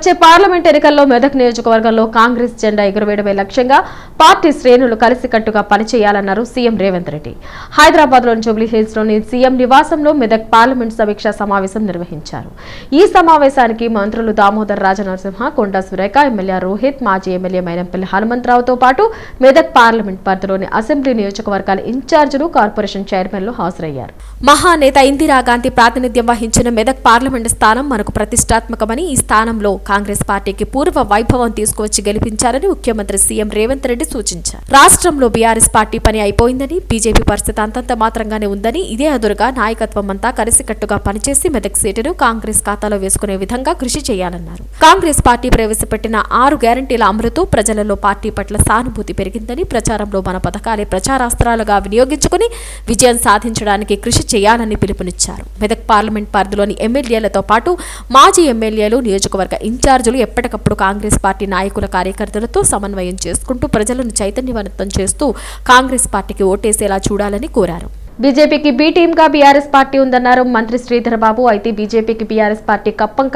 వచ్చే పార్లమెంట్ ఎన్నికల్లో మెదక్ నియోజకవర్గంలో కాంగ్రెస్ జెండా ఎగురవేయడమే లక్ష్యంగా పార్టీ శ్రేణులు కలిసికట్టుగా పనిచేయాలన్నారు సీఎం రేవంత్ రెడ్డి. హైదరాబాద్లోని జూబ్లీ హిల్స్లోని సీఎం నివాసంలో మెదక్ పార్లమెంట్ సమీక్షా సమావేశం నిర్వహించారు. ఈ సమావేశానికి మంత్రులు దామోదర్ రాజనరసింహ కొండా సురేఖ ఎమ్మెల్యే రోహిత్ మాజీ ఎమ్మెల్యే మైనంపల్లి హనుమంతరావుతో పాటు మెదక్ పార్లమెంట్ పరిధిలోని అసెంబ్లీ నియోజకవర్గాల ఇన్ఛార్జీలు కార్పొరేషన్ చైర్మన్లు హాజరయ్యారు. మహానేత ఇందిరాగాంధీ ప్రాతినిధ్యం వహించిన మెదక్ పార్లమెంట్ స్థానం మనకు ప్రతిష్టాత్మకమని ఈ స్థానంలో కాంగ్రెస్ పార్టీకి పూర్వ వైభవం తీసుకువచ్చి గెలిపించాలని ముఖ్యమంత్రి సీఎం రేవంత్ రెడ్డి సూచించారు. రాష్ట్రంలో బీఆర్ఎస్ పార్టీ పని అయిపోయిందని బీజేపీ పరిస్థితి అంతంత మాత్రంగానే ఉందని ఇదే అదురుగా నాయకత్వం అంతా కలిసికట్టుగా పనిచేసి మెదక్ సీటును కాంగ్రెస్ ఖాతాలో వేసుకునే విధంగా కృషి చేయాలన్నారు. కాంగ్రెస్ పార్టీ ప్రవేశపెట్టిన ఆరు గ్యారంటీల అమలుతో ప్రజలలో పార్టీ పట్ల సానుభూతి పెరిగిందని ప్రచారంలో మన పథకాలే ప్రచారాస్త్రాలుగా వినియోగించుకుని విజయం సాధించడానికి కృషి చేయాలని పిలుపునిచ్చారు. మెదక్ పార్లమెంట్ పరిధిలోని ఎమ్మెల్యేలతో పాటు మాజీ ఎమ్మెల్యేలు నియోజకవర్గ ఇన్ఛార్జీలు ఎప్పటికప్పుడు కాంగ్రెస్ పార్టీ నాయకుల కార్యకర్తలతో సమన్వయం చేసుకుంటూ ప్రజలను చైతన్యవంతం చేస్తూ కాంగ్రెస్ పార్టీకి ఓటేసేలా చూడాలని కోరారు. బీజేపీకి బి టీమ్గా బీఆర్ఎస్ పార్టీ ఉందన్నారు మంత్రి శ్రీధరబాబు. అయితే బీజేపీకి బీఆర్ఎస్ పార్టీ కప్పం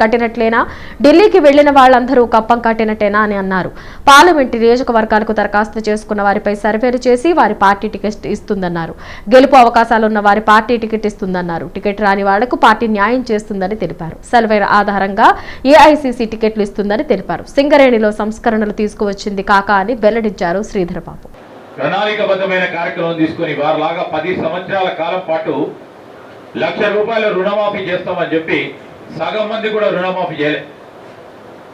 కట్టినట్లేనా? ఢిల్లీకి వెళ్ళిన వాళ్ళందరూ కప్పం కట్టినట్టేనా అని అన్నారు. పార్లమెంట్ నియోజకవర్గాలకు దరఖాస్తు చేసుకున్న వారిపై సర్వేలు చేసి వారి పార్టీ టికెట్ ఇస్తుందన్నారు. గెలుపు అవకాశాలున్న వారి పార్టీ టికెట్ ఇస్తుందన్నారు. టికెట్ రాని వాళ్ళకు పార్టీ న్యాయం చేస్తుందని తెలిపారు. సర్వే ఆధారంగా ఏఐసీసీ టికెట్లు ఇస్తుందని తెలిపారు. సింగరేణిలో సంస్కరణలు తీసుకువచ్చింది కాక అని వెల్లడించారు శ్రీధర్ బాబు ప్రణాళికబద్ధమైన కార్యక్రమం తీసుకుని వారిలాగా పది సంవత్సరాల కాలం పాటు లక్ష రూపాయల రుణమాఫీ చేస్తామని చెప్పి సగం మంది కూడా రుణమాఫీ చేయలే.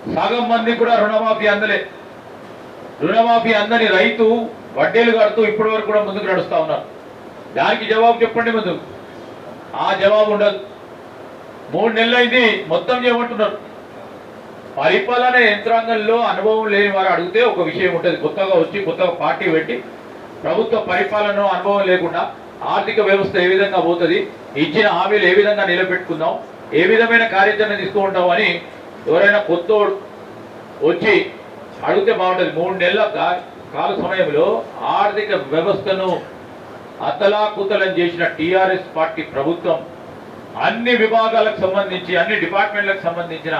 సగం మంది కూడా రుణమాఫీ అందలే. రుణమాఫీ అందని రైతు వడ్డీలు కడుతూ ఇప్పటి వరకు కూడా ముందుకు నడుస్తూ ఉన్నారు. దానికి జవాబు చెప్పండి ముందు. ఆ జవాబు ఉండదు. మూడు నెలలైంది మొత్తం చేయమంటున్నారు. పరిపాలన యంత్రాంగంలో అనుభవం లేని వారు అడిగితే ఒక విషయం ఉంటుంది. కొత్తగా వచ్చి కొత్తగా పార్టీ పెట్టి ప్రభుత్వ పరిపాలన అనుభవం లేకుండా ఆర్థిక వ్యవస్థ ఏ విధంగా పోతుంది ఇచ్చిన హామీలు ఏ విధంగా నిలబెట్టుకుందాం ఏ విధమైన కార్యాచరణ తీసుకుంటాం అని ఎవరైనా కొత్త వచ్చి అడిగితే బాగుంటుంది. మూడు నెలల కా- కాల సమయంలో ఆర్థిక వ్యవస్థను అతలాకుతలం చేసిన టీఆర్ఎస్ పార్టీ ప్రభుత్వం అన్ని విభాగాలకు సంబంధించి అన్ని డిపార్ట్మెంట్లకు సంబంధించిన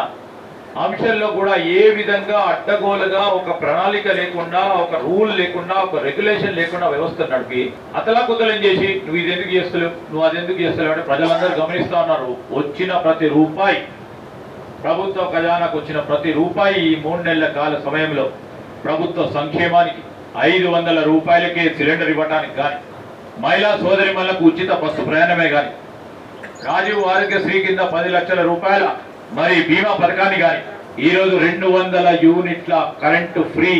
అంశంలో కూడా ఏ విధంగా అడ్డగోలుగా ఒక ప్రణాళిక లేకుండా ఒక రూల్ లేకుండా ఒక రెగ్యులేషన్ లేకుండా వ్యవస్థ నడిపి అతలాకుతలం చేసి నువ్వు ఇది ఎందుకు చేస్తలేవు? నువ్వు అది ఎందుకు చేస్తలేవు? అంటే ప్రజలందరూ గమనిస్తా ఉన్నారు. వచ్చిన ప్రతి రూపాయి ప్రభుత్వ ఖజానాకు వచ్చిన ప్రతి రూపాయి ఈ మూడు నెలల కాల సమయంలో ప్రభుత్వ సంక్షేమానికి ఐదు వందల రూపాయలకే సిలిండర్ ఇవ్వడానికి కానీ మహిళా సోదరిమణులకు ఉచిత బస్సు ప్రయాణమే కానీ రాజీవ్ ఆరోగ్యశ్రీ కింద పది లక్షల రూపాయల మరి బీమా పథకాన్ని కానీ ఈ రోజు రెండు వందల యూనిట్ల కరెంటు ఫ్రీ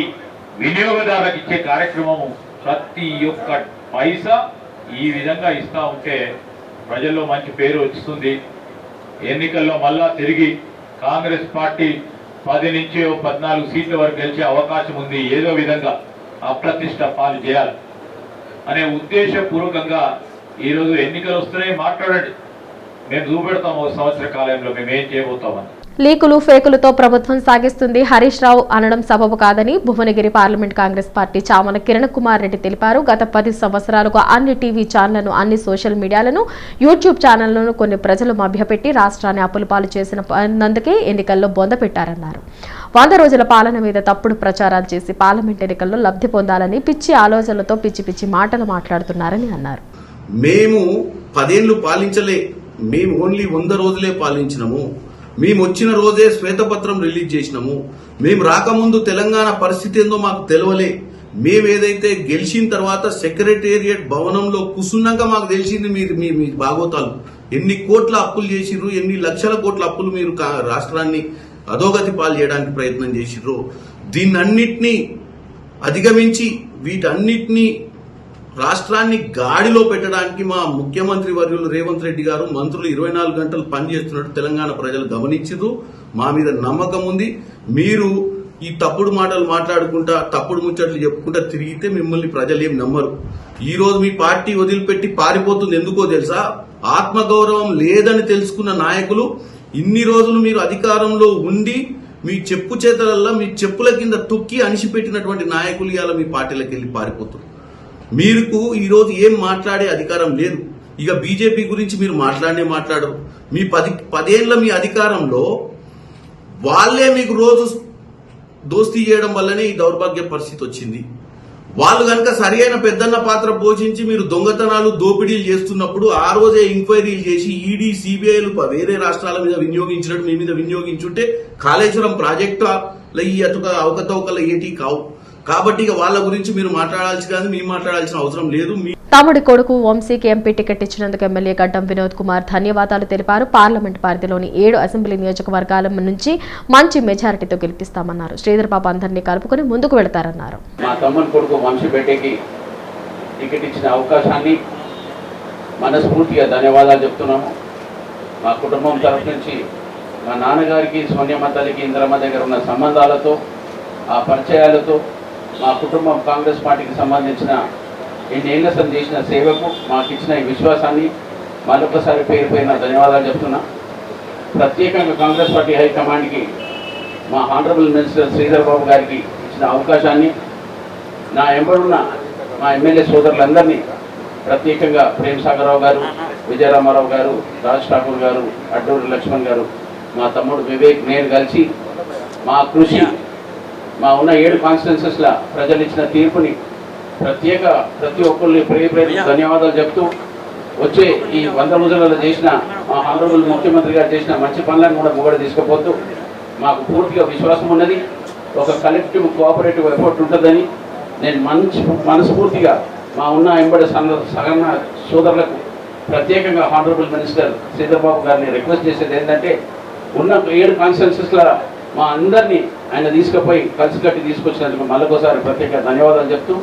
వినియోగదారులకు ఇచ్చే కార్యక్రమము ప్రతి ఒక్క పైసా ఈ విధంగా ఇస్తా ఉంటే ప్రజల్లో మంచి పేరు వస్తుంది ఎన్నికల్లో మళ్ళా తిరిగి కాంగ్రెస్ పార్టీ పది నుంచి పద్నాలుగు సీట్ల వరకు గెలిచే అవకాశం ఉంది. ఏదో విధంగా అప్రతిష్ట పాలు చేయాలి. అనే ఉద్దేశపూర్వకంగా ఈరోజు ఎన్నికలు వస్తున్నాయి. మాట్లాడండి. మేము చూపెడతాం ఒక సంవత్సర కాలంలో మేము ఏం చేయబోతామని. లీకులు ఫేకులతో ప్రభుత్వం సాగిస్తుంది హరీష్ రావు అనడం సబబు కాదని భువనగిరి పార్లమెంట్ కాంగ్రెస్ పార్టీ చామల కిరణ్ కుమార్ రెడ్డి తెలిపారు. గత పది సంవత్సరాలుగా అన్ని టీవీ ఛానళ్ళను అన్ని సోషల్ మీడియాలను యూట్యూబ్ ఛానళ్ళను కొన్ని ప్రజలు మభ్యపెట్టి రాష్ట్రాన్ని అప్పుల పాలు చేసిన నందుకే ఎన్నికల్లో బొంద పెట్టారన్నారు. వంద రోజుల పాలన మీద తప్పుడు ప్రచారాలు చేసి పార్లమెంట్ ఎన్నికల్లో లబ్ధి పొందాలని పిచ్చి ఆలోచనలతో పిచ్చి పిచ్చి మాటలు మాట్లాడుతున్నారని అన్నారు. మేము పదేళ్ళు పాలించలే. మేము ఓన్లీ వంద రోజులే పాలించినము. మేము వచ్చిన రోజే శ్వేతపత్రం రిలీజ్ చేసినాము. మేము రాకముందు తెలంగాణ పరిస్థితి ఏందో మాకు తెలవలే. మేము ఏదైతే గెలిచిన తర్వాత సెక్రటేరియట్ భవనంలో కూసున్నాక మాకు తెలిసింది మీరు మీ మీ భాగోతాలు. ఎన్ని కోట్ల అప్పులు చేసిర్రు ఎన్ని లక్షల కోట్ల అప్పులు మీరు కా- రాష్ట్రాన్ని అధోగతి పాలు చేయడానికి ప్రయత్నం చేసిర్రు. దీన్నన్నిటినీ అధిగమించి వీటన్నిటినీ రాష్ట్రాన్ని గాడిలో పెట్టడానికి మా ముఖ్యమంత్రి వర్యులు రేవంత్ రెడ్డి గారు మంత్రులు ఇరవై నాలుగు గంటలు పనిచేస్తున్నట్టు తెలంగాణ ప్రజలు గమనించదు మా మీద నమ్మకం ఉంది. మీరు ఈ తప్పుడు మాటలు మాట్లాడుకుంటా తప్పుడు ముచ్చట్లు చెప్పుకుంటా తిరిగితే మిమ్మల్ని ప్రజలు ఏం నమ్మరు. ఈ రోజు మీ పార్టీ వదిలిపెట్టి పారిపోతుంది ఎందుకో తెలుసా? ఆత్మగౌరవం లేదని తెలుసుకున్న నాయకులు ఇన్ని రోజులు మీరు అధికారంలో ఉండి మీ చెప్పు చేతలల్లో మీ చెప్పుల కింద తొక్కి అణిచిపెట్టినటువంటి నాయకులు ఇవాళ మీ పార్టీలకు వెళ్ళి పారిపోతున్నారు. మీకు ఈరోజు ఏం మాట్లాడే అధికారం లేదు. ఇక బీజేపీ గురించి మీరు మాట్లాడనే మాట్లాడరు. మీ పది పదేళ్ళ మీ అధికారంలో వాళ్ళే మీకు రోజు దోస్తీ చేయడం వల్లనే ఈ దౌర్భాగ్య పరిస్థితి వచ్చింది. వాళ్ళు కనుక సరియైన పెద్దన్న పాత్ర పోషించి మీరు దొంగతనాలు దోపిడీలు చేస్తున్నప్పుడు ఆ రోజే ఎంక్వైరీలు చేసి ఈడీ సిబిఐలు వేరే రాష్ట్రాల మీద వినియోగించినట్టు మీ మీద వినియోగించుంటే కాళేశ్వరం ప్రాజెక్టు ఈ అటుక అవకతవకలు ఏటి కావు. కాబట్టి ఇక వాళ్ళ గురించి మీరు మాట్లాడాల్సి కానీ మేము మాట్లాడాల్సిన అవసరం లేదు. తమ్ముడి కొడుకు వంశీకి ఎంపీ టికెట్ ఇచ్చినందుకు ఎమ్మెల్యే గడ్డం వినోద్ కుమార్ ధన్యవాదాలు తెలిపారు. పార్లమెంట్ పరిధిలోని ఏడు అసెంబ్లీ నియోజకవర్గాల నుంచి మంచి మెజారిటీతో గెలిపిస్తామన్నారు. శ్రీధర్ బాబు అందరినీ కలుపుకొని ముందుకు వెళతారన్నారు. మా తమ్ముని కొడుకు వంశీపేటకి టికెట్ ఇచ్చిన అవకాశాన్ని మనస్ఫూర్తిగా ధన్యవాదాలు చెప్తున్నాము. మా కుటుంబం తరఫు నుంచి మా నాన్నగారికి సోనియమ్మ తల్లికి ఇంద్రమ్మ దగ్గర ఉన్న సంబంధాలతో ఆ పరిచయాలతో మా కుటుంబం కాంగ్రెస్ పార్టీకి సంబంధించిన ఇన్నేళ్ళ చేసిన సేవకు మాకు ఇచ్చిన ఈ విశ్వాసాన్ని మరొకసారి పేరు పైన ధన్యవాదాలు చెప్తున్నా. ప్రత్యేకంగా కాంగ్రెస్ పార్టీ హైకమాండ్కి మా ఆనరబుల్ మినిస్టర్ శ్రీధర్ బాబు గారికి ఇచ్చిన అవకాశాన్ని నా ఎంబడున్న మా ఎమ్మెల్యే సోదరులందరినీ ప్రత్యేకంగా ప్రేమ్ సాగరావు గారు విజయరామారావు గారు రాజ్ ఠాకూర్ గారు అడ్డూరి లక్ష్మణ్ గారు మా తమ్ముడు వివేక్ నేను కలిసి మా కృషి మా ఉన్న ఏడు కాన్స్టిట్యున్సీస్ల ప్రజలు ఇచ్చిన తీర్పుని ప్రత్యేక ప్రతి ఒక్కరిని ప్రేమ ధన్యవాదాలు చెప్తూ వచ్చే ఈ వంద రోజులలో చేసిన మా హానరబుల్ ముఖ్యమంత్రి గారు చేసిన మంచి పనులను కూడా ముగడ తీసుకుపోతూ మాకు పూర్తిగా విశ్వాసం ఉన్నది. ఒక కలెక్టివ్ కోఆపరేటివ్ ఎఫర్ట్ ఉంటుందని నేను మంచి మనస్ఫూర్తిగా మా ఉన్న ఎంబడి సన్న సగన్న సోదరులకు ప్రత్యేకంగా హానరబుల్ మినిస్టర్ శ్రీధర్బాబు గారిని రిక్వెస్ట్ చేసేది ఏంటంటే ఉన్న ఏడు కాన్స్టిట్యున్సీస్ల మా అందరినీ ఆయన తీసుకుపోయి కలిసి కట్టి తీసుకొచ్చినందుకు మళ్ళొకసారి ప్రత్యేక ధన్యవాదాలు చెప్తూ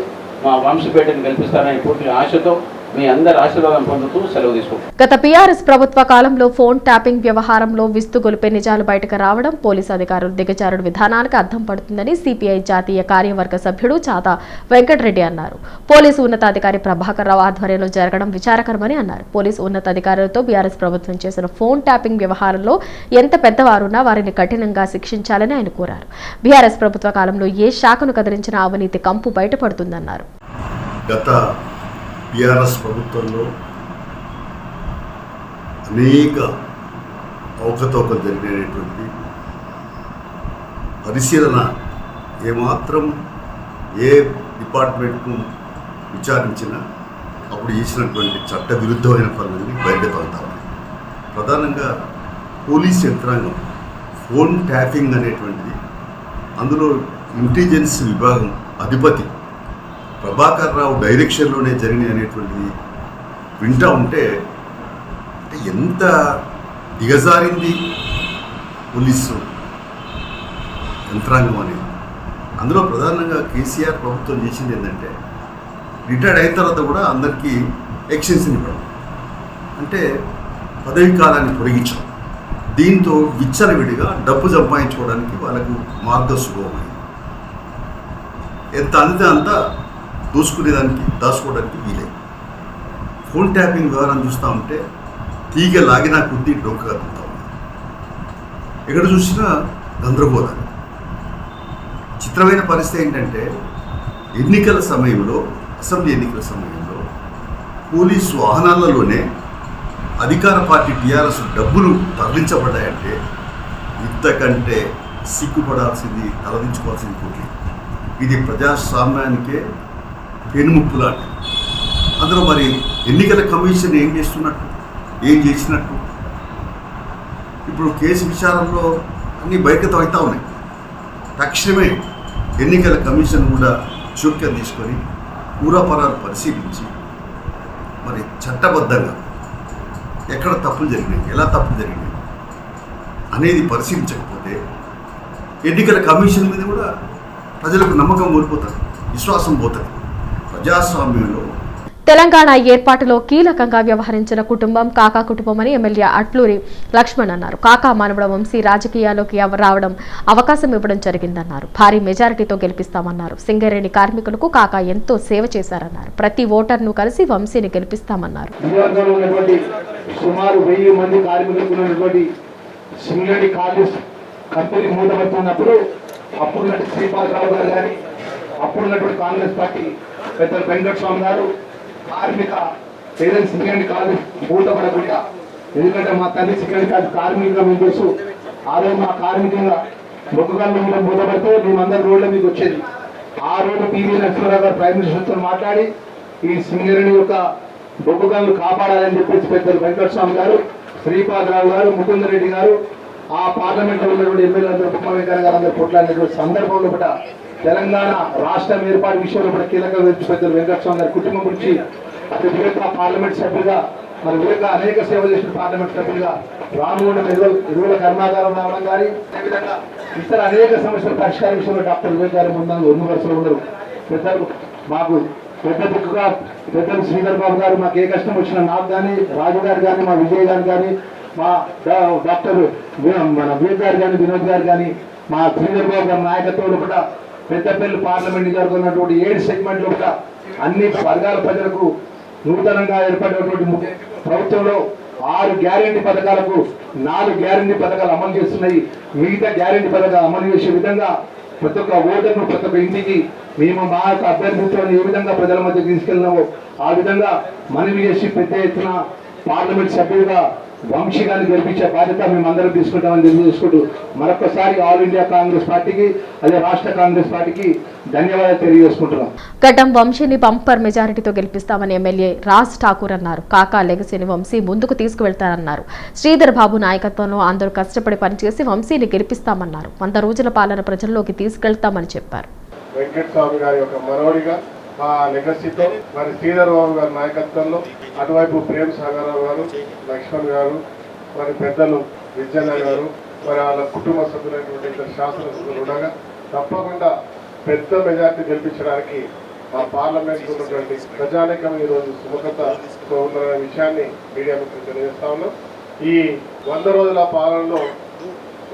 మా వంశపేటను కల్పిస్తారని పూర్తి ఆశతో మీ అందరి ఆశీర్వాదం పొందుతూ సెలవు తీసుకుంటాం గత పీఆర్ఎస్ ప్రభుత్వ కాలంలో ఫోన్ ట్యాపింగ్ వ్యవహారంలో విస్తు గొలిపే నిజాలు బయటకు రావడం పోలీసు అధికారులు దిగజారుడు విధానానికి అద్దం పడుతుందని సిపిఐ జాతీయ కార్యవర్గ సభ్యుడు చాతా వెంకటరెడ్డి అన్నారు. పోలీసు ఉన్నతాధికారి ప్రభాకర్ రావు ఆధ్వర్యంలో జరగడం విచారకరమని అన్నారు. పోలీసు ఉన్నతాధికారులతో బీఆర్ఎస్ ప్రభుత్వం చేసిన ఫోన్ ట్యాపింగ్ వ్యవహారంలో ఎంత పెద్దవారున్నా వారిని కఠినంగా శిక్షించాలని ఆయన కోరారు. బీఆర్ఎస్ ప్రభుత్వ కాలంలో ఏ శాఖను కదిలించిన అవినీతి కంపు బయటపడుతుందన్నారు. గత టిఆర్ఎస్ ప్రభుత్వంలో అనేక అవకతవకలు జరిగినటువంటి పరిశీలన ఏమాత్రం ఏ డిపార్ట్మెంట్ను విచారించినా అప్పుడు చేసినటువంటి చట్టవిరుద్ధమైన పనులన్నీ బయటకు ప్రధానంగా పోలీస్ యంత్రాంగం ఫోన్ ట్యాపింగ్ అనేటువంటిది అందులో ఇంటెలిజెన్స్ విభాగం అధిపతి ప్రభాకర్ రావు డైరెక్షన్లోనే జరిగినాయి అనేటువంటిది వింటా ఉంటే అంటే ఎంత దిగజారింది పోలీసు యంత్రాంగం అనేది. అందులో ప్రధానంగా కేసీఆర్ ప్రభుత్వం చేసింది ఏంటంటే రిటైర్డ్ అయిన తర్వాత కూడా అందరికీ ఎక్స్టెన్షన్ ఇవ్వడం. అంటే పదవి కాలాన్ని పొడిగించడం. దీంతో విచ్చలవిడిగా డబ్బు సంపాదించుకోవడానికి వాళ్ళకు మార్గం సుగమమైంది ఎంత అందితే అంతా దోసుకునేదానికి దాచుకోవడానికి వీలే. ఫోన్ ట్యాపింగ్ వ్యవహారం చూస్తూ ఉంటే తీగ లాగినా కొద్దీ డొక్క తింటా ఉంది ఎక్కడ చూసినా గందరగోళం చిత్రమైన పరిస్థితి ఏంటంటే ఎన్నికల సమయంలో అసెంబ్లీ ఎన్నికల సమయంలో పోలీసు వాహనాలలోనే అధికార పార్టీ టీఆర్ఎస్ డబ్బులు తరలించబడ్డాయంటే ఇంతకంటే సిగ్గుపడాల్సింది తలదించుకోవాల్సింది కోటి ఇది ప్రజాస్వామ్యానికే పెనుముప్పు లాంటిది అందులో మరి ఎన్నికల కమిషన్ ఏం చేస్తున్నట్టు? ఏం చేసినట్టు? ఇప్పుడు కేసు విచారంలో అన్నీ బయటకు అవుతా ఉన్నాయి. తక్షణమే ఎన్నికల కమిషన్ కూడా చోక్యం తీసుకొని పూరాపరాలు పరిశీలించి మరి చట్టబద్ధంగా ఎక్కడ తప్పులు జరిగినాయి ఎలా తప్పులు జరిగినాయి అనేది పరిశీలించకపోతే ఎన్నికల కమిషన్ మీద కూడా ప్రజలకు నమ్మకం కోల్పోతారు విశ్వాసం పోతుంది. ప్రజాస్వామ్యంలో. తెలంగాణ ఏర్పాటులో కీలకంగా వ్యవహరించిన కుటుంబం కాకా కుటుంబం అని ఎమ్మెల్యే అట్లూరి లక్ష్మణ్ అన్నారు. కాకా మానవుడ వంశీ రాజకీయాల్లోకి రావడం అవకాశం ఇవ్వడం జరిగిందన్నారు. భారీ మెజారిటీతో గెలిపిస్తామన్నారు. సింగరేణి కార్మికులకు కాకా ఎంతో సేవ చేశారన్నారు. ప్రతి ఓటర్ను కలిసి వంశీని గెలిపిస్తామన్నారు. నియోజకవర్గంలో ఉన్నటువంటి సుమారు వెయ్యి మంది కార్మికులకు ఉన్నటువంటి సింగడి కాలేజ్ కంపెనీ మూతపడుతున్నప్పుడు అప్పుడున్నటువంటి శ్రీపాదరావు గారు కానీ అప్పుడున్నటువంటి కాంగ్రెస్ పార్టీ పెద్దలు వెంకటస్వామి గారు కార్మిక ఏదైనా సెకండ్ కాలేజ్ మూతపడకుండా. ఎందుకంటే మా తల్లి సెకండ్ కాదు కార్మికంగా మేము తెలుసు ఆ రోజు మా కార్మికంగా మొక్కుగల్లు మీద మూతపడితే మేమందరం రోడ్ల మీకు వచ్చేది. ఆ రోజు పివి నరసింహరావు గారు ప్రైమ్ మినిస్టర్తో మాట్లాడి ఈ సింగరేణి యొక్క బొగ్గుగాలను కాపాడాలని చెప్పేసి పెద్దలు వెంకటస్వామి గారు శ్రీపాదరావు గారు ముకుందరెడ్డి గారు ఆ పార్లమెంట్లో ఉన్నటువంటి ఎమ్మెల్యే అందరూ ఉప వెంకయ్య గారు అందరూ కొట్లాడినటువంటి సందర్భంలో కూడా తెలంగాణ రాష్ట్రం ఏర్పాటు విషయంలో కూడా కీలక పెద్దలు వెంకటస్వామి గారి కుటుంబం గురించి అతి వివేక పార్లమెంట్ సభ్యులుగా మరి వివేక అనేక సేవలు చేసిన పార్లమెంట్ సభ్యులుగా రామగుండం ఎరువుల ఎరువుల కర్మాగారం రావడం కానీ అదేవిధంగా ఇతర అనేక సమస్యల పరిష్కార విషయంలో డాక్టర్ వివేక్ గారి ముందు రెండు వరుసలో ఉన్నారు. పెద్దలు మాకు పెద్ద దిక్కుగా పెద్దలు శ్రీధర్ బాబు గారు మాకు ఏ కష్టం వచ్చినా నాకు కానీ రాజు గారు కానీ మా విజయ్ గారు కానీ మా డా- డాక్టర్ మన వివేక్ గారు కానీ వినోద్ గారు కానీ మా శ్రీధర్ బాబు గారి నాయకత్వంలో కూడా పెద్దపల్లి పార్లమెంట్ జరుగుతున్నటువంటి ఏడు సెగ్మెంట్లో కూడా అన్ని వర్గాల ప్రజలకు నూతనంగా ఏర్పడినటువంటి ప్రభుత్వంలో ఆరు గ్యారెంటీ పథకాలకు నాలుగు గ్యారెంటీ పథకాలు అమలు చేస్తున్నాయి. మిగతా గ్యారెంటీ పథకాలు అమలు చేసే విధంగా ప్రతి ఒక్క ఓటర్ను ప్రతి ఒక్క ఇంటికి మేము మా యొక్క అభ్యర్థిత్వాన్ని ఏ విధంగా ప్రజల మధ్య తీసుకెళ్ళినామో ఆ విధంగా మనవి చేసి పెద్ద ఎత్తున పార్లమెంట్ సభ్యులుగా వంశీగాన్ని గెలిపించే బాధ్యత మేము అందరం తీసుకుంటామని తెలియజేసుకుంటూ మరొకసారి ఆల్ ఇండియా కాంగ్రెస్ పార్టీకి అదే రాష్ట్ర కాంగ్రెస్ పార్టీకి ధన్యవాదాలు తెలియజేసుకుంటున్నాం. గడ్డం వంశీని బంపర్ మెజారిటీతో గెలిపిస్తామని ఎమ్మెల్యే రాజ్ ఠాకూర్ అన్నారు. కాకా లెగసీని వంశీ ముందుకు తీసుకువెళ్తారన్నారు శ్రీధర్ బాబు నాయకత్వంలో అందరూ కష్టపడి పనిచేసి వంశీని గెలిపిస్తామన్నారు. వంద రోజుల పాలన ప్రజల్లోకి తీసుకెళ్తామని చెప్పారు. వెంకట స్వామి గారి యొక్క మనవడిగా ఆ లెగసీతో మరి శ్రీధర్ బాబు గారి నాయకత్వంలో అటువైపు ప్రేమ్ సాగరరావు గారు లక్ష్మణ్ గారు మరి పెద్దలు విజయన్న గారు మరి వాళ్ళ కుటుంబ సభ్యులైనటువంటి ఇద్దరు శాసనసభ్యులు ఉండగా తప్పకుండా పెద్ద మెజార్టీ గెలిపించడానికి మా పార్లమెంట్ ఉన్నటువంటి ప్రజానికం ఈరోజు సుముఖతతో ఉన్న విషయాన్ని మీడియా మిత్రులు తెలియజేస్తా ఉన్నాం. ఈ వంద రోజుల పాలనలో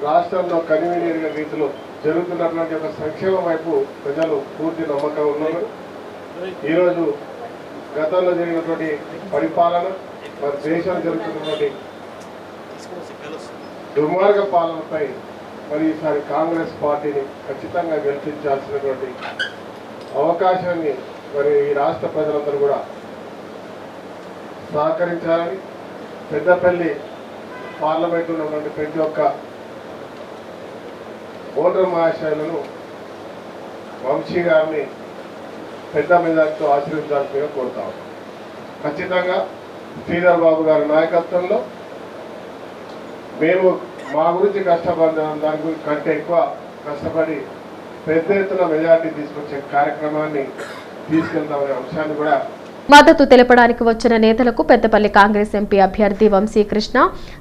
రాష్ట్రంలో కన్వీనియర్ రీతిలో జరుగుతున్నటువంటి ఒక సంక్షేమం వైపు ప్రజలు పూర్తి నమ్మకం ఉన్నారు. ఈరోజు గతంలో జరిగినటువంటి పరిపాలన మరి దేశంలో జరుగుతున్నటువంటి దుర్మార్గ పాలనపై మరి ఈసారి కాంగ్రెస్ పార్టీని ఖచ్చితంగా గెలిపించాల్సినటువంటి అవకాశాన్ని మరి ఈ రాష్ట్ర ప్రజలందరూ కూడా సహకరించాలని పెద్దపల్లి పార్లమెంట్ ఉన్నటువంటి ప్రతి ఒక్క ఓటర్ మహాశయులను వంశీ గారిని పెద్ద మెజార్టీతో ఆశీర్వదించాల్సిందిగా కోరుతాం ఖచ్చితంగా శ్రీధర్ బాబు గారి నాయకత్వంలో మేము మా గురించి కష్టపడ్డాం దాని గురించి కంటే ఎక్కువ కష్టపడి పెద్ద ఎత్తున మెజార్టీ తీసుకొచ్చే కార్యక్రమాన్ని తీసుకెళ్తామనే అంశాన్ని కూడా మద్దతు తెలపడానికి వచ్చిన నేతలకు పెద్దపల్లి కాంగ్రెస్ ఎంపీ అభ్యర్థి వంశీకృష్ణ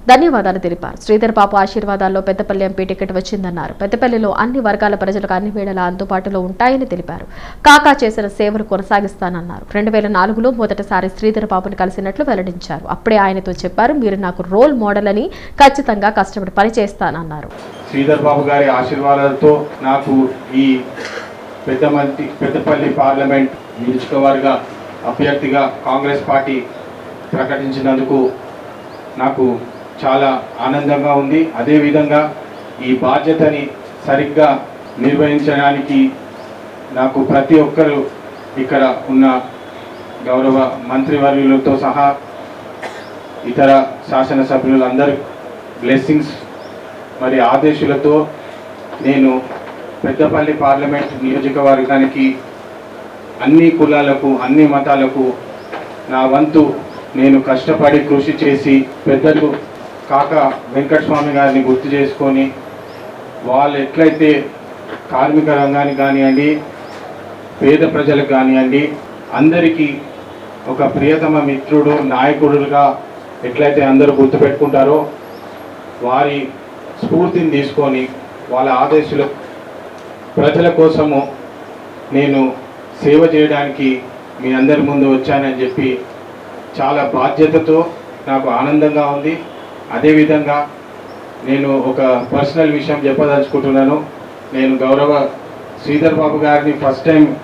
ధన్యవాదాలు తెలిపారు. శ్రీధర్ బాబు ఆశీర్వాదాల్లో పెద్దపల్లి ఎంపీ టికెట్ వచ్చిందన్నారు. పెద్దపల్లిలో అన్ని వర్గాల ప్రజలకు అన్ని వేళలా అందుబాటులో ఉంటాయని తెలిపారు. కాకా చేసిన సేవలు కొనసాగిస్తానన్నారు. రెండు వేల నాలుగులో మొదటిసారి శ్రీధర్ బాబును కలిసినట్లు వెల్లడించారు. అప్పుడే ఆయనతో చెప్పారు మీరు నాకు రోల్ మోడల్ అని ఖచ్చితంగా కష్టపడి పనిచేస్తానన్నారు. శ్రీధర్ బాబు గారి ఆశీర్వాదాలతో నాకు ఈ పెద్దమంతి పెద్దపల్లి పార్లమెంట్ నియోజకవర్గ అభ్యర్థిగా కాంగ్రెస్ పార్టీ ప్రకటించినందుకు నాకు చాలా ఆనందంగా ఉంది. అదేవిధంగా ఈ బాధ్యతని సరిగ్గా నిర్వహించడానికి నాకు ప్రతి ఒక్కరు ఇక్కడ ఉన్న గౌరవ మంత్రివర్యులతో సహా ఇతర శాసనసభ్యులందరి బ్లెస్సింగ్స్ మరి ఆదేశాలతో నేను పెద్దపల్లి పార్లమెంట్ నియోజకవర్గానికి అన్ని కులాలకు అన్ని మతాలకు నా వంతు నేను కష్టపడి కృషి చేసి పెద్దలు కాక వెంకటస్వామి గారిని గుర్తు చేసుకొని వాళ్ళు ఎట్లయితే కార్మిక రంగానికి కానివ్వండి పేద ప్రజలకు కానివ్వండి అందరికీ ఒక ప్రియతమ మిత్రుడు నాయకుడుగా ఎట్లయితే అందరూ గుర్తుపెట్టుకుంటారో వారి స్ఫూర్తిని తీసుకొని వాళ్ళ ఆదేశాలు ప్రజల కోసము నేను సేవ చేయడానికి మీ అందరి ముందు వచ్చానని చెప్పి చాలా బాధ్యతతో నాకు ఆనందంగా ఉంది. అదేవిధంగా నేను ఒక పర్సనల్ విషయం చెప్పదలుచుకుంటున్నాను. నేను గౌరవ శ్రీధర్ బాబు గారిని ఫస్ట్ టైం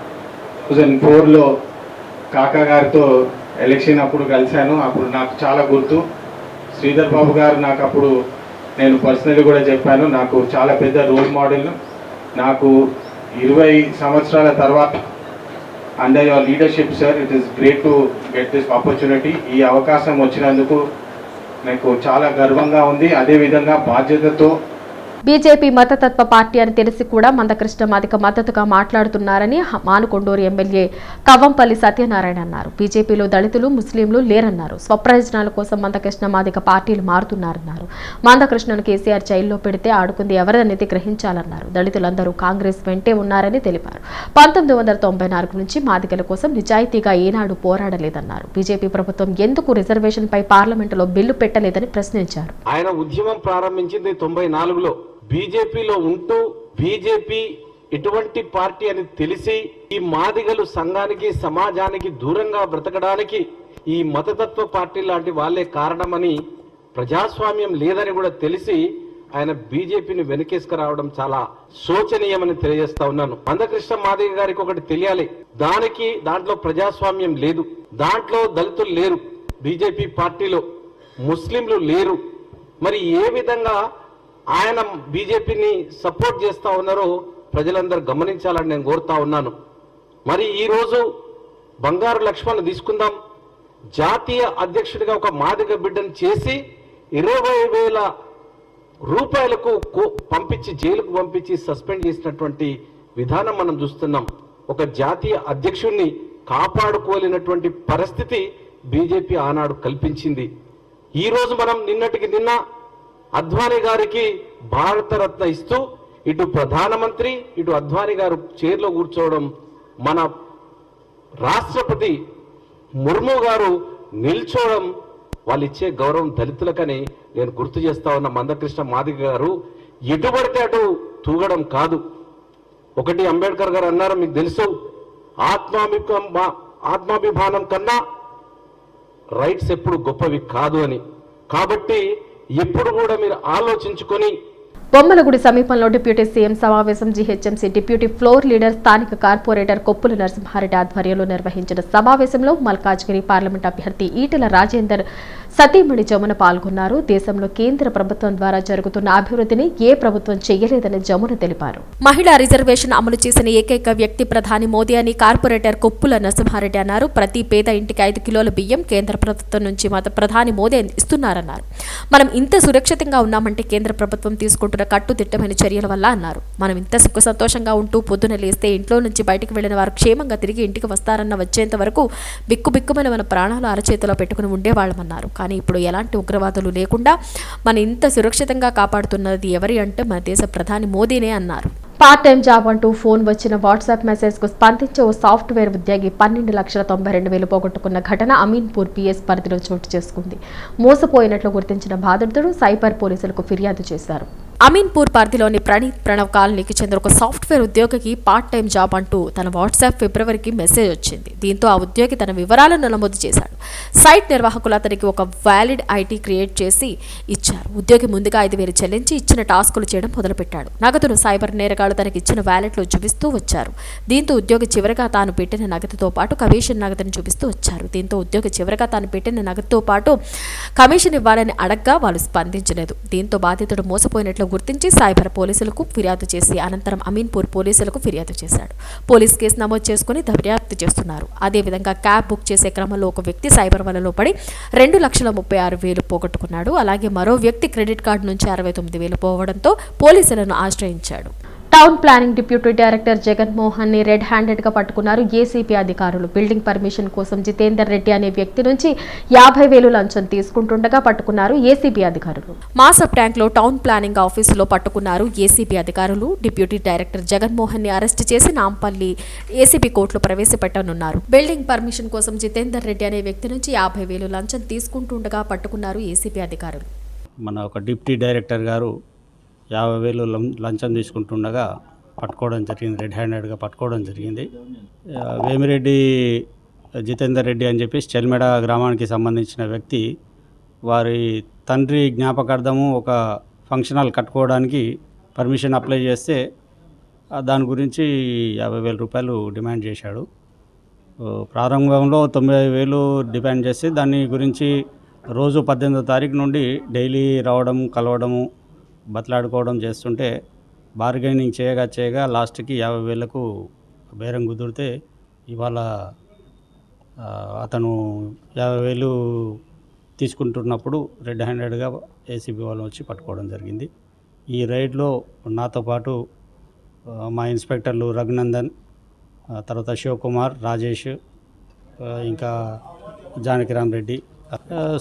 టూ థౌజండ్ ఫోర్లో కాకా గారితో ఎలక్షన్ అప్పుడు కలిశాను. అప్పుడు నాకు చాలా గుర్తు. శ్రీధర్ బాబు గారు నాకు అప్పుడు నేను పర్సనల్గా కూడా చెప్పాను. నాకు చాలా పెద్ద రోల్ మోడల్. నాకు ఇరవై సంవత్సరాల తర్వాత under your leadership sir it is great to get this opportunity ఈ అవకాశం వచ్చినందుకు నాకు చాలా గర్వంగా ఉంది. అదేవిధంగా బాధ్యతతో బీజేపీ మతతత్వ పార్టీ అని తెలిసి కూడా మందకృష్ణ మాదిక మద్దతుగా మాట్లాడుతున్నారని మానుకొండూరు ఎమ్మెల్యే కవ్వంపల్లి సత్యనారాయణ అన్నారు. బీజేపీలో దళితులు ముస్లింలు లేరన్నారు. స్వప్రయోజనాల కోసం మందకృష్ణ మాదిక పార్టీలు మారుతున్నారన్నారు. మందకృష్ణను కేసీఆర్ జైల్లో పెడితే ఆడుకుంది ఎవరనేది గ్రహించాలన్నారు. దళితులందరూ కాంగ్రెస్ వెంటే ఉన్నారని తెలిపారు. పంతొమ్మిది వందల తొంభై నాలుగు నుంచి మాదికల కోసం నిజాయితీగా ఏనాడు పోరాడలేదన్నారు. బీజేపీ ప్రభుత్వం ఎందుకు రిజర్వేషన్ పై పార్లమెంటులో బిల్లు పెట్టలేదని ప్రశ్నించారు. ఆయన ఉద్యమం ప్రారంభించింది తొంభై నాలుగులో. బీజేపీలో ఉంటూ బీజేపీ ఎటువంటి పార్టీ అని తెలిసి ఈ మాదిగలు సంఘానికి సమాజానికి దూరంగా బ్రతకడానికి ఈ మతతత్వ పార్టీ లాంటి వాళ్ళే కారణమని ప్రజాస్వామ్యం లేదని కూడా తెలిసి ఆయన బీజేపీని వెనకేసుకురావడం చాలా శోచనీయమని తెలియజేస్తా ఉన్నాను. మందకృష్ణ మాదిగ గారికి ఒకటి తెలియాలి. దానికి దాంట్లో ప్రజాస్వామ్యం లేదు. దాంట్లో దళితులు లేరు. బీజేపీ పార్టీలో ముస్లింలు లేరు. మరి ఏ విధంగా ఆయన బీజేపీని సపోర్ట్ చేస్తూ ఉన్నారో ప్రజలందరూ గమనించాలని నేను కోరుతా ఉన్నాను. మరి ఈరోజు బంగారు లక్ష్మణ్ తీసుకుందాం. జాతీయ అధ్యక్షుడిగా ఒక మాదిక బిడ్డను చేసి ఇరవై వేల రూపాయలకు పంపించి జైలుకు పంపించి సస్పెండ్ చేసినటువంటి విధానం మనం చూస్తున్నాం. ఒక జాతీయ అధ్యక్షుడిని కాపాడుకోలేనటువంటి పరిస్థితి బీజేపీ ఆనాడు కల్పించింది. ఈరోజు మనం నిన్నటికి నిన్న అద్వానీ గారికి భారతరత్న ఇస్తూ ఇటు ప్రధానమంత్రి ఇటు అద్వానీ గారు చైర్లో కూర్చోవడం మన రాష్ట్రపతి ముర్ము గారు నిల్చోవడం వాళ్ళు ఇచ్చే గౌరవం దళితులకని నేను గుర్తు చేస్తా ఉన్న మందకృష్ణ మాదిగ గారు ఎటు పడితే అటు తూగడం కాదు. ఒకటి అంబేద్కర్ గారు అన్నారు మీకు తెలుసు ఆత్మాభిప ఆత్మాభిమానం కన్నా రైట్స్ ఎప్పుడు గొప్పవి కాదు అని. కాబట్టి ఎప్పుడు కూడా మీరు ఆలోచించుకొని బొమ్మలగుడి సమీపంలో డిప్యూటీ సీఎం సమావేశం జీహెచ్ఎంసీ డిప్యూటీ ఫ్లోర్ లీడర్ స్థానిక కార్పొరేటర్ కొప్పుల నరసింహారెడ్డి ఆధ్వర్యంలో నిర్వహించిన సమావేశంలో మల్కాజ్గిరి పార్లమెంట్ అభ్యర్థి ఈటెల రాజేందర్ సతీమణి జమున పాల్గొన్నారు. దేశంలో కేంద్ర ప్రభుత్వం ద్వారా జరుగుతున్న అభివృద్ధిని ఏ ప్రభుత్వం చేయలేదని జమున తెలిపారు. మహిళా రిజర్వేషన్ అమలు చేసిన ఏకైక వ్యక్తి ప్రధాని మోదీ అని కార్పొరేటర్ కొప్పుల నరసింహారెడ్డి అన్నారు. ప్రతి పేద ఇంటికి ఐదు కిలోల బియ్యం కేంద్ర ప్రభుత్వం నుంచి మాత్రం ప్రధాని మోదీ ఇస్తున్నారన్నారు మనం ఇంత సురక్షితంగా ఉన్నామంటే కేంద్ర ప్రభుత్వం తీసుకుంటున్న కట్టుదిట్టమైన చర్యల వల్ల అన్నారు. మనం ఇంత సుఖ సంతోషంగా ఉంటూ పొద్దున లేస్తే ఇంట్లో నుంచి బయటకు వెళ్ళిన వారు క్షేమంగా తిరిగి ఇంటికి వస్తారన్న వచ్చేంత వరకు బిక్కుబిక్కుమని మన ప్రాణాలు అరచేతిలో పెట్టుకుని ఉండేవాళ్ళమన్నారు. కానీ ఇప్పుడు ఎలాంటి ఉగ్రవాదులు లేకుండా మన ఇంత సురక్షితంగా కాపాడుతున్నది ఎవరి అంటే మన దేశ ప్రధాని మోదీనే అన్నారు. పార్ట్ టైం జాబ్ అంటూ ఫోన్ వచ్చిన వాట్సాప్ మెసేజ్కు స్పందించే ఓ సాఫ్ట్వేర్ ఉద్యోగి పన్నెండు లక్షల తొంభై రెండు వేలు పోగొట్టుకున్న ఘటన అమీన్పూర్ పిఎస్ పరిధిలో చోటు చేసుకుంది. మోసపోయినట్లు గుర్తించిన బాధితుడు సైబర్ పోలీసులకు ఫిర్యాదు చేశారు. అమీన్పూర్ పరిధిలోని ప్రణీత్ ప్రణవ్ కాలనీకి చెందిన ఒక సాఫ్ట్వేర్ ఉద్యోగికి పార్ట్ టైం జాబ్ అంటూ తన వాట్సాప్ ఫిబ్రవరికి మెసేజ్ వచ్చింది. దీంతో ఆ ఉద్యోగి తన వివరాలను నమోదు చేశాడు. సైట్ నిర్వాహకులు అతనికి ఒక వ్యాలిడ్ ఐటీ క్రియేట్ చేసి ఇచ్చారు. ఉద్యోగి ముందుగా ఐదు వేలు చెల్లించి ఇచ్చిన టాస్కులు చేయడం మొదలుపెట్టాడు. నగదును సైబర్ నేరగాళ్ళు తనకి ఇచ్చిన వ్యాలెట్లో చూపిస్తూ వచ్చారు. దీంతో ఉద్యోగి చివరిగా తాను పెట్టిన నగదుతో పాటు కమిషన్ నగదును చూపిస్తూ వచ్చారు. దీంతో ఉద్యోగి చివరగా తాను పెట్టిన నగదుతో పాటు కమిషన్ ఇవ్వాలని అడగ్గా వాళ్ళు స్పందించలేదు. దీంతో బాధితుడు మోసపోయినట్లు గుర్తించి సైబర్ పోలీసులకు ఫిర్యాదు చేసి అనంతరం అమీన్పూర్ పోలీసులకు ఫిర్యాదు చేశాడు. పోలీస్ కేసు నమోదు చేసుకుని దర్యాప్తు చేస్తున్నారు. అదేవిధంగా క్యాబ్ బుక్ చేసే క్రమంలో ఒక వ్యక్తి సైబర్ వలలో పడి రెండు లక్షల ముప్పై ఆరు వేలు పోగొట్టుకున్నాడు. అలాగే మరో వ్యక్తి క్రెడిట్ కార్డు నుంచి అరవై తొమ్మిది వేలు పోవడంతో పోలీసులను ఆశ్రయించాడు. టౌన్ ప్లానింగ్ డిప్యూటీ డైరెక్టర్ జగన్మోహన్ని రెడ్ హ్యాండెడ్గా పట్టుకున్నారు ఏసీపీ అధికారులు. బిల్డింగ్ పర్మిషన్ కోసం జితేందర్ రెడ్డి అనే వ్యక్తి నుంచి యాభై వేలు లంచం తీసుకుంటుండగా పట్టుకున్నారు ఏసీబీ అధికారులు. మాసప్ ట్యాంక్లో టౌన్ ప్లానింగ్ ఆఫీసులో పట్టుకున్నారు ఏసీబీ అధికారులు. డిప్యూటీ డైరెక్టర్ జగన్మోహన్ని అరెస్ట్ చేసి నాంపల్లి ఏసీబీ కోర్టులో ప్రవేశపెట్టనున్నారు. బిల్డింగ్ పర్మిషన్ కోసం జితేందర్ రెడ్డి అనే వ్యక్తి నుంచి యాభై వేలు లంచం తీసుకుంటుండగా పట్టుకున్నారు ఏసీబీ అధికారులు. మన ఒక డిప్టీ డైరెక్టర్ గారు యాభై వేలు లం- లంచం తీసుకుంటుండగా పట్టుకోవడం జరిగింది. రెడ్ హ్యాండెడ్గా పట్టుకోవడం జరిగింది. వేమిరెడ్డి జితేందర్ రెడ్డి అని చెప్పి చెల్మెడ గ్రామానికి సంబంధించిన వ్యక్తి వారి తండ్రి జ్ఞాపకార్థము ఒక ఫంక్షన్ హాల్ కట్టుకోవడానికి పర్మిషన్ అప్లై చేస్తే దాని గురించి యాభై వేల రూపాయలు డిమాండ్ చేశాడు. ప్రారంభంలో తొంభై వేలు డిమాండ్ చేసి దాని గురించి రోజు పద్దెనిమిదో తారీఖు నుండి డైలీ రావడం కలవడము బతలాడుకోవడం చేస్తుంటే బార్గెనింగ్ చేయగా చేయగా లాస్ట్కి యాభై వేలకు బేరం కుదిరితే ఇవాళ అతను యాభై వేలు తీసుకుంటున్నప్పుడు రెడ్ హ్యాండెడ్గా ఏసీబీ వాళ్ళు వచ్చి పట్టుకోవడం జరిగింది. ఈ రైడ్లో నాతో పాటు మా ఇన్స్పెక్టర్లు రఘునందన్ తర్వాత శివకుమార్ రాజేష్ ఇంకా జానకిరామ్ రెడ్డి.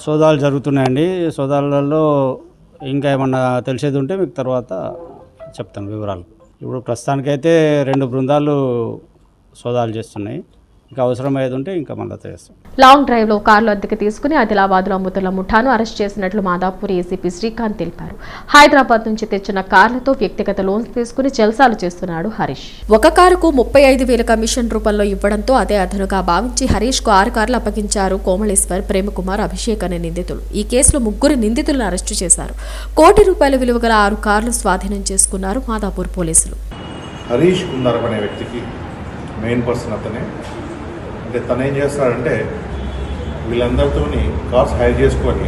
సోదాలు జరుగుతున్నాయండి. సోదాలలో ఇంకా ఏమన్నా తెలిసేది ఉంటే మీకు తర్వాత చెప్తాను వివరాలు. ఇప్పుడు ప్రస్తుతానికైతే రెండు బృందాలు సోదాలు చేస్తున్నాయి. ఇంకా అవసరమయ్యేది ఉంటే ఇంకా మళ్ళీ చేస్తాం లాంగ్ డ్రైవ్లో కార్లు అద్దెకి తీసుకుని ఆదిలాబాద్లో అమ్ముతున్న ముఠాను అరెస్ట్ చేసినట్లు మాదాపూర్ ఏసీపీ శ్రీకాంత్ తెలిపారు. హైదరాబాద్ నుంచి తెచ్చిన కార్లతో వ్యక్తిగత లోన్స్ తీసుకుని జల్సాలు చేస్తున్నాడు హరీష్. ఒక కారుకు ముప్పై ఐదు వేల కమిషన్ రూపంలో ఇవ్వడంతో అదే అదనుగా భావించి హరీష్కు ఆరు కార్లు అప్పగించారు కోమళేశ్వర్ ప్రేమకుమార్ అభిషేక్ అనే నిందితులు. ఈ కేసులో ముగ్గురు నిందితులను అరెస్టు చేశారు. కోటి రూపాయల విలువ గల ఆరు కార్లు స్వాధీనం చేసుకున్నారు మాదాపూర్ పోలీసులు. హరీష్ కుందారం అనే వ్యక్తికి మెయిన్ పర్సన్ అతనే. అంటే తను ఏం చేస్తాడంటే వీళ్ళందరితో కార్స్ హైర్ చేసుకొని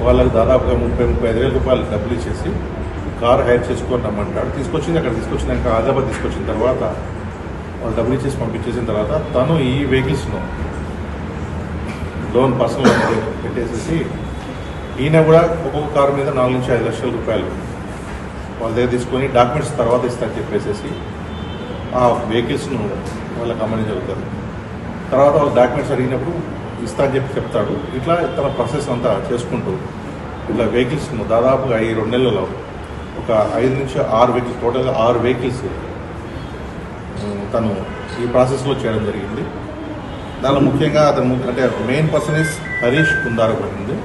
వాళ్ళకి దాదాపుగా ముప్పై ముప్పై ఐదు వేల రూపాయలు డబ్బులు ఇచ్చేసి కార్ హైర్ చేసుకొని రమ్మంటాడు తీసుకొచ్చింది అక్కడ తీసుకొచ్చినాక ఆదిలాబాద్ తీసుకొచ్చిన తర్వాత వాళ్ళు డబ్బులు ఇచ్చేసి పంపించేసిన తర్వాత తను ఈ వెహికల్స్ను లోన్ పర్సనల్ లోన్ పెట్టేసేసి ఈయన కూడా ఒక్కొక్క కారు మీద నాలుగు నుంచి ఐదు లక్షల రూపాయలు వాళ్ళ దగ్గర తీసుకొని డాక్యుమెంట్స్ తర్వాత ఇస్తారని చెప్పేసేసి ఆ వెహికల్స్ను వాళ్ళకి అమ్మని జరుగుతుంది తర్వాత వాళ్ళ డాక్యుమెంట్స్ అడిగినప్పుడు ఇస్తా అని చెప్పి చెప్తాడు. ఇట్లా తన ప్రాసెస్ అంతా చేసుకుంటూ ఇట్లా వెహికల్స్ దాదాపుగా ఈ రెండు నెలల్లో ఒక ఐదు నుంచి ఆరు వెహికల్స్ టోటల్గా ఆరు వెహికల్స్ తను ఈ ప్రాసెస్లో చేయడం జరిగింది. దానిలో ముఖ్యంగా అతను అంటే main person is Harish Kundara ఉంది.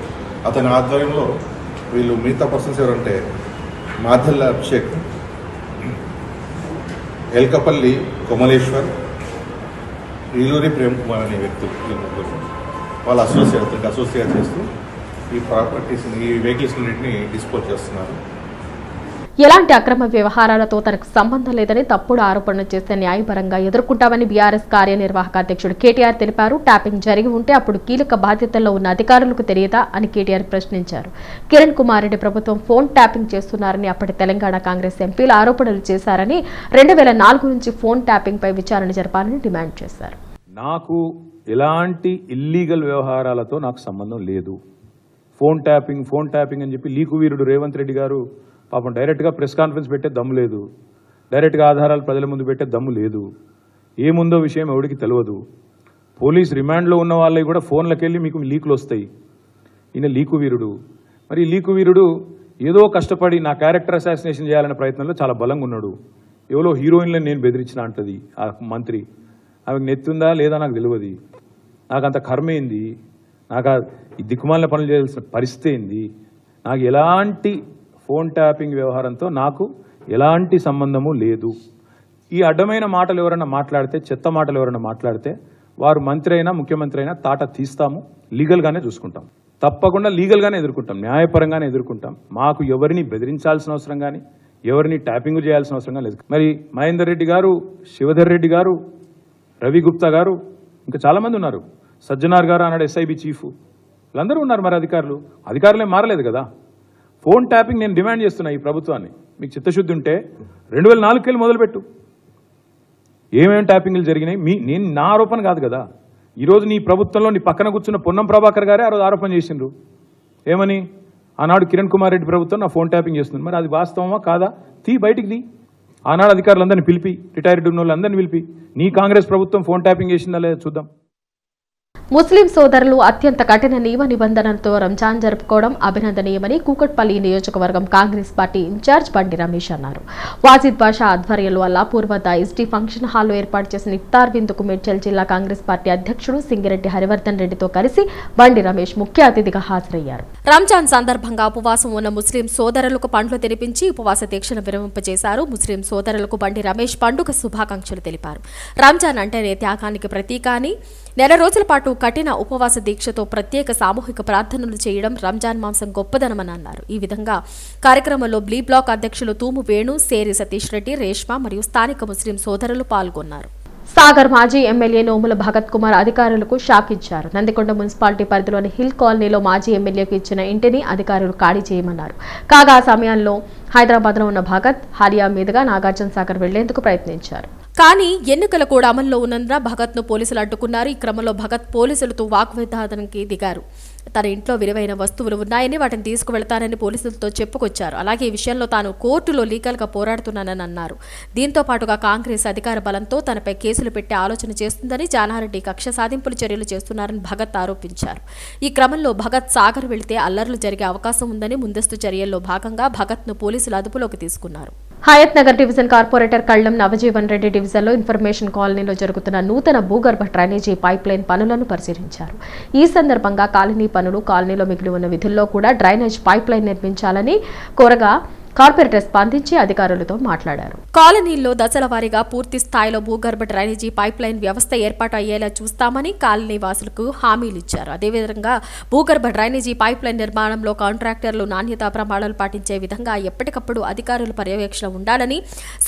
అతని ఆధ్వర్యంలో వీళ్ళు మిగతా పర్సన్స్ ఎవరంటే మాధల్ల అభిషేక్ ఎల్కపల్లి కొమలేశ్వర్ ఈలూరి ప్రేమ్ కుమార్ అనే వ్యక్తులు ఈ ముగ్గురు. వాళ్ళు అసోసియేట్ అసోసియేట్ చేస్తూ ఈ ప్రాపర్టీస్ ఈ వెహికల్స్ డిస్పోజ్ చేస్తున్నారు. ఎలాంటి అక్రమ వ్యవహారాలతో తనకు సంబంధం లేదని తప్పుడు ఆరోపణలు చేస్తే న్యాయపరంగా ఎదుర్కొంటామని బీఆర్ఎస్ కార్యనిర్వాహక అధ్యక్షుడు కేటీఆర్ తెలిపారు. ట్యాపింగ్ జరిగి ఉంటే అప్పుడు కీలక బాధ్యతల్లో ఉన్న అధికారులకు తెలియదా అని కేటీఆర్ ప్రశ్నించారు. కిరణ్ కుమార్ రెడ్డి ప్రభుత్వం ఫోన్ ట్యాపింగ్ చేస్తున్నారని అప్పటి తెలంగాణ కాంగ్రెస్ ఎంపీలు ఆరోపణలు చేశారని రెండు వేల నాలుగు నుంచి ఫోన్ ట్యాపింగ్ పై విచారణ జరపాలని డిమాండ్ చేశారు. నాకు ఎలాంటి ఇల్లీగల్ వ్యవహారాలతో నాకు సంబంధం లేదు. ఫోన్ ట్యాపింగ్ ఫోన్ ట్యాపింగ్ అని చెప్పి లీకు వీరుడు రేవంత్ రెడ్డి గారు పాపం డైరెక్ట్గా ప్రెస్ కాన్ఫరెన్స్ పెట్టే దమ్ము లేదు. డైరెక్ట్గా ఆధారాలు ప్రజల ముందు పెట్టే దమ్ము లేదు. ఏముందో విషయం ఎవడికి తెలియదు పోలీస్ రిమాండ్లో ఉన్న వాళ్ళకి కూడా ఫోన్లకు వెళ్ళి మీకు లీకులు వస్తాయి. ఈయన లీకు వీరుడు. మరి లీకు వీరుడు ఏదో కష్టపడి నా క్యారెక్టర్ అసాసినేషన్ చేయాలనే ప్రయత్నంలో చాలా బలంగా ఉన్నాడు. ఎవరో హీరోయిన్లను నేను బెదిరించిన అంటది ఆ మంత్రి. ఆమెకు నెత్తుందా లేదా నాకు తెలియదు నాకు అంత కర్మ ఏంది? నాకు ఈ దిక్కుమాలిన పనులు చేయాల్సిన పరిస్థితి ఏంది? నాకు ఎలాంటి ఫోన్ ట్యాపింగ్ వ్యవహారంతో నాకు ఎలాంటి సంబంధము లేదు. ఈ అడ్డమైన మాటలు ఎవరైనా మాట్లాడితే చెత్త మాటలు ఎవరైనా మాట్లాడితే వారు మంత్రి అయినా ముఖ్యమంత్రి అయినా తాట తీస్తాము లీగల్గానే చూసుకుంటాం తప్పకుండా లీగల్గానే ఎదుర్కొంటాం న్యాయపరంగానే ఎదుర్కొంటాం. మాకు ఎవరిని బెదిరించాల్సిన అవసరం కానీ ఎవరిని ట్యాపింగ్ చేయాల్సిన అవసరం కానీ లేదు. మరి మహేందర్ రెడ్డి గారు శివధర్ రెడ్డి గారు రవి గుప్తా గారు ఇంకా చాలామంది ఉన్నారు. సజ్జనార్ గారు అన్నాడు ఎస్ఐబి చీఫ్ వీళ్ళందరూ ఉన్నారు మరి అధికారులు. అధికారులే మారలేదు కదా. ఫోన్ ట్యాపింగ్ నేను డిమాండ్ చేస్తున్నా ఈ ప్రభుత్వాన్ని. మీకు చిత్తశుద్ధి ఉంటే రెండు వేల నాలుగుకెళ్ళి మొదలుపెట్టు. ఏమేమి ట్యాపింగ్లు జరిగినాయి? మీ నేను నా ఆరోపణ కాదు కదా. ఈరోజు నీ ప్రభుత్వంలో నీ పక్కన కూర్చున్న పొన్నం ప్రభాకర్ గారే ఆ రోజు ఆరోపణ చేసిండ్రు. ఏమని? ఆనాడు కిరణ్ కుమార్ రెడ్డి ప్రభుత్వం నా ఫోన్ ట్యాపింగ్ చేస్తుంది. మరి అది వాస్తవమా కాదా? తీ బయటికి తీ. ఆనాడు అధికారులందరినీ పిలిపి రిటైర్డ్ ఉన్న వాళ్ళందరినీ పిలిపి నీ కాంగ్రెస్ ప్రభుత్వం ఫోన్ ట్యాపింగ్ చేసిందా లేదా చూద్దాం. ముస్లిం సోదరులు అత్యంత కఠిన నియమ నిబంధనలతో రంజాన్ జరుపుకోవడం అభినందనీయమని కూకట్పల్లి నియోజకవర్గం కాంగ్రెస్ పార్టీ ఇన్ఛార్జ్ బండి రమేష్ అన్నారు. వాజిద్ బాషా ఆధ్వర్యంలో అల్లాపూర్ వద్ద ఎస్టీ ఫంక్షన్ హాల్లో ఏర్పాటు చేసిన ఇఫ్తార్ విందుకు మేడ్చల్ జిల్లా కాంగ్రెస్ పార్టీ అధ్యక్షుడు సింగిరెడ్డి హరివర్ధన్ రెడ్డితో కలిసి బండి రమేష్ ముఖ్య అతిథిగా హాజరయ్యారు. రంజాన్ సందర్భంగా ఉపవాసం ఉన్న ముస్లిం సోదరులకు పండ్లు తెరిపించి ఉపవాస దీక్షను విరమింపజేశారు ముస్లిం సోదరులకు బండి రమేష్ పండుగ శుభాకాంక్షలు తెలిపారు. రంజాన్ అంటేనే త్యాగానికి ప్రతీక అని నెల రోజుల పాటు కఠిన ఉపవాస దీక్షతో ప్రత్యేక సామూహిక ప్రార్థనలు చేయడం రంజాన్ మాంసం గొప్పదనమని అన్నారు. ఈ విధంగా కార్యక్రమంలో బ్లీ బ్లాక్ అధ్యక్షులు తూము వేణు సేరి సతీష్ రెడ్డి రేష్మ మరియు స్థానిక ముస్లిం సోదరులు పాల్గొన్నారు. సాగర్ మాజీ ఎమ్మెల్యే నోముల భగత్ కుమార్ అధికారులకు షాక్ ఇచ్చారు. నందికొండ మున్సిపాలిటీ పరిధిలోని హిల్ కాలనీలో మాజీ ఎమ్మెల్యేకు ఇచ్చిన ఇంటిని అధికారులు ఖాళీ చేయమన్నారు. కాగా ఆ సమయంలో హైదరాబాద్లో ఉన్న భగత్ హాలియా మీదుగా నాగార్జున సాగర్ వెళ్ళేందుకు ప్రయత్నించారు. కానీ ఎన్నికల కూడా అమల్లో ఉన్నందున భగత్ను పోలీసులు అడ్డుకున్నారు. ఈ క్రమంలో భగత్ పోలీసులతో వాగ్వాదానికి దిగారు. తన ఇంట్లో విలువైన వస్తువులు ఉన్నాయని వాటిని తీసుకువెళ్తానని పోలీసులతో చెప్పుకొచ్చారు. అలాగే ఈ విషయంలో తాను కోర్టులో లీగల్గా పోరాడుతున్నానని అన్నారు. దీంతో పాటుగా కాంగ్రెస్ అధికార బలంతో తనపై కేసులు పెట్టే ఆలోచన చేస్తుందని జానారెడ్డి కక్ష సాధింపులు చర్యలు చేస్తున్నారని భగత్ ఆరోపించారు. ఈ క్రమంలో భగత్ సాగర్ వెళితే అల్లర్లు జరిగే అవకాశం ఉందని ముందస్తు చర్యల్లో భాగంగా భగత్ను పోలీసులు అదుపులోకి తీసుకున్నారు. హయత్ నగర్ డివిజన్ కార్పొరేటర్ కళ్ళం నవజీవన్ రెడ్డి డివిజన్లో ఇన్ఫర్మేషన్ కాలనీలో జరుగుతున్న నూతన భూగర్భ డ్రైనేజీ పైప్ లైన్ పనులను పరిశీలించారు. ఈ సందర్భంగా కాలనీ పనులు కాలనీలో మిగిలి ఉన్న విధుల్లో కూడా డ్రైనేజ్ పైప్ లైన్ నిర్మించాలని కోరగా కార్పొరేటర్ స్పందించి అధికారులతో మాట్లాడారు. కాలనీల్లో దశల వారీగా పూర్తి స్థాయిలో భూగర్భ డ్రైనేజీ పైప్ లైన్ వ్యవస్థ ఏర్పాటు అయ్యేలా చూస్తామని కాలనీ వాసులకు హామీలు ఇచ్చారు. అదేవిధంగా భూగర్భ డ్రైనేజీ పైప్ లైన్ నిర్మాణంలో కాంట్రాక్టర్లు నాణ్యతా ప్రమాణాలు పాటించే విధంగా ఎప్పటికప్పుడు అధికారుల పర్యవేక్షణ ఉండాలని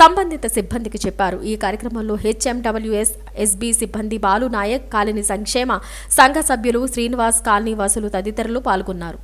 సంబంధిత సిబ్బందికి చెప్పారు. ఈ కార్యక్రమంలో హెచ్ఎండబ్ల్యూఎస్ ఎస్బీ సిబ్బంది బాలు నాయక్ కాలనీ సంక్షేమ సంఘ సభ్యులు శ్రీనివాస్ కాలనీ వాసులు తదితరులు పాల్గొన్నారు.